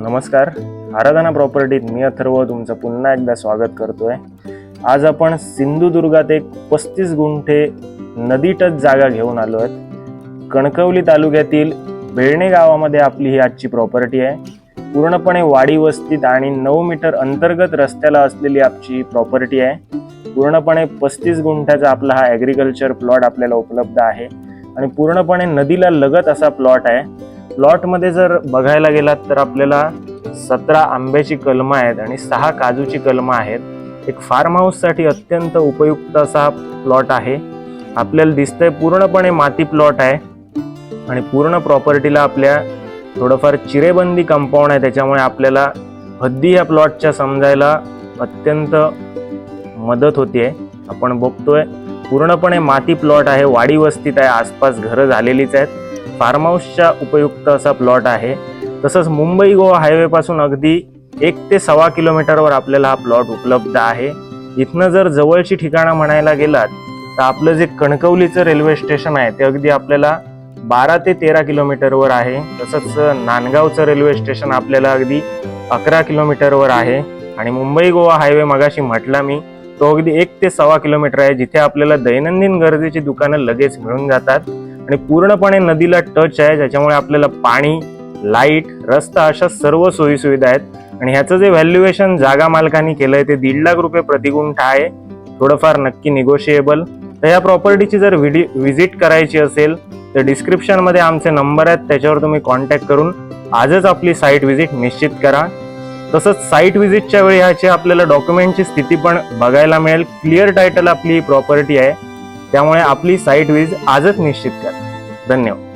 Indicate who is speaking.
Speaker 1: नमस्कार. आराधना प्रॉपर्टीत मी अथर्व तुमचं पुन्हा एकदा स्वागत करतोय. आज आपण सिंधुदुर्गात एक पस्तीस गुंठे नदीटच जागा घेऊन आलो आहेत. कणकवली तालुक्यातील बेळणे गावामध्ये आपली ही आजची प्रॉपर्टी आहे. पूर्णपणे वाडी वस्तीत आणि नऊ मीटर अंतर्गत रस्त्याला असलेली आपची प्रॉपर्टी आहे. पूर्णपणे पस्तीस गुंठ्याचा आपला हा ॲग्रिकल्चर प्लॉट आपल्याला उपलब्ध आहे. आणि पूर्णपणे नदीला लगत असा प्लॉट आहे. प्लॉटमध्ये जर बघायला गेलात तर आपल्याला सतरा आंब्याची कलमं आहेत आणि सहा काजूची कलमं आहेत. एक फार्म हाऊससाठी अत्यंत उपयुक्त असा हा प्लॉट आहे. आपल्याला दिसतंय पूर्णपणे माती प्लॉट आहे. आणि पूर्ण प्रॉपर्टीला आपल्या थोडंफार चिरेबंदी कंपाऊंड आहे. त्याच्यामुळे आपल्याला हद्दी या प्लॉटच्या समजायला अत्यंत मदत होते आपण बघतोय पूर्णपणे माती प्लॉट आहे. वाडी वस्तीत आहे. आसपास घरं झालेलीच आहेत. फार्म हाऊसच्या उपयुक्त असा प्लॉट आहे. तसंच मुंबई गोवा हायवेपासून अगदी एक ते सव्वा किलोमीटरवर आपल्याला हा प्लॉट उपलब्ध आहे. इथनं जर जवळची ठिकाणं म्हणायला गेलात तर आपलं जे कणकवलीचं रेल्वे स्टेशन आहे ते अगदी आपल्याला बारा ते तेरा किलोमीटरवर आहे. तसंच नांदगावचं रेल्वे स्टेशन आपल्याला अगदी अकरा किलोमीटरवर आहे. आणि मुंबई गोवा हायवे मगाशी म्हटला मी तो अगदी एक ते सव्वा किलोमीटर आहे जिथे आपल्याला दैनंदिन गरजेची दुकानं लगेच मिळून जातात. आणि पूर्णपणे नदीला टच आहे ज्याच्यामुळे आपल्याला पाणी लाइट रस्ता अशा सर्व सोयीसुविधा आहेत. आणि ह्याचं जे व्हॅल्युएशन जागा मालकांनी केलंय ते दीड लाख रुपये प्रतिगुंठ आहे. थोडंफार नक्की निगोशिएबल तर या प्रॉपर्टीची जर व्हिडि व्हिजिट करायची असेल तर डिस्क्रिप्शनमध्ये आमचे नंबर आहेत त्याच्यावर तुम्ही कॉन्टॅक्ट करून आजच आपली साईट व्हिजिट निश्चित करा. तसंच साईट व्हिजिटच्या वेळी ह्याची आपल्याला डॉक्युमेंटची स्थिती पण बघायला मिळेल. क्लिअर टायटल आपली प्रॉपर्टी आहे. त्यामुळे आपली साईट विज आजच निश्चित करा. धन्यवाद.